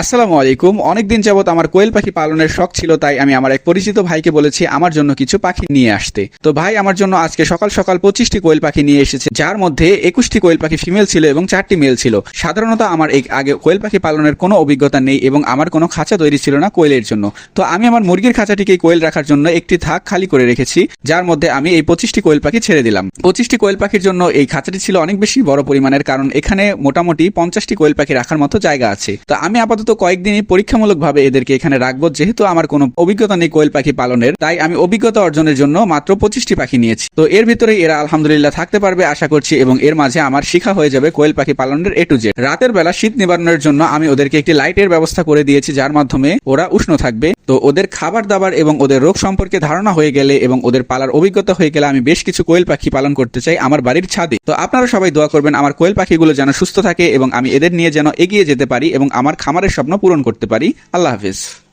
আসসালামু আলাইকুম। অনেকদিন যাবত আমার কোয়েল পাখি পালনের শখ ছিল, তাই আমি আমার এক পরিচিত ভাইকে বলেছি আমার জন্য কিছু পাখি নিয়ে আসতে। তো ভাই, আমার জন্য আজকে সকাল সকাল পঁচিশটি কোয়েল পাখি নিয়ে এসেছে, যার মধ্যে একুশটি কোয়েল পাখি ফিমেল ছিল এবং চারটি মেল ছিল। সাধারণত আমার এই আগে কোয়েল পাখি পালনের কোনো অভিজ্ঞতা নেই এবং আমার কোনো খাঁচা তৈরি ছিল না কোয়েলের জন্য। তো আমি আমার মুরগির খাঁচাটিকে কোয়েল রাখার জন্য একটি থাক খালি করে রেখেছি, যার মধ্যে আমি এই পঁচিশটি কোয়েল পাখি ছেড়ে দিলাম। পঁচিশটি কোয়েল পাখির জন্য এই খাঁচাটি ছিল অনেক বেশি বড় পরিমাণের, কারণ এখানে মোটামুটি পঞ্চাশটি কোয়েল পাখি রাখার মতো জায়গা আছে। তো আমি আপাতত কয়েকদিনই পরীক্ষামূলকভাবে এদেরকে এখানে রাখব, যেহেতু আমার কোনো অভিজ্ঞতা নেই কোয়েল পাখি পালনের, তাই আমি অভিজ্ঞতা অর্জনের জন্য মাত্র পঁচিশটি পাখি নিয়েছি। তো এর ভিতরে এরা আলহামদুলিল্লাহ থাকতে পারবে আশা করছি এবং এর মাঝে আমার শিখা হয়ে যাবে কোয়েল পাখি পালনের এ টু জেড রাতের বেলা শীত নিবারণের জন্য আমি ওদেরকে একটি লাইটের ব্যবস্থা করে দিয়েছি, যার মাধ্যমে ওরা উষ্ণ থাকবে। তো ওদের খাবার দাবার এবং ওদের রোগ সম্পর্কে ধারণা হয়ে গেলে এবং ওদের পালার অভিজ্ঞতা হয়ে গেলে আমি বেশ কিছু কোয়েল পাখি পালন করতে চাই আমার বাড়ির ছাদে। তো আপনারা সবাই দোয়া করবেন আমার কোয়েল পাখিগুলো যেন সুস্থ থাকে এবং আমি এদের নিয়ে যেন এগিয়ে যেতে পারি এবং আমার খামারের স্বপ্ন পূরণ করতে পারি। আল্লাহ হাফিজ।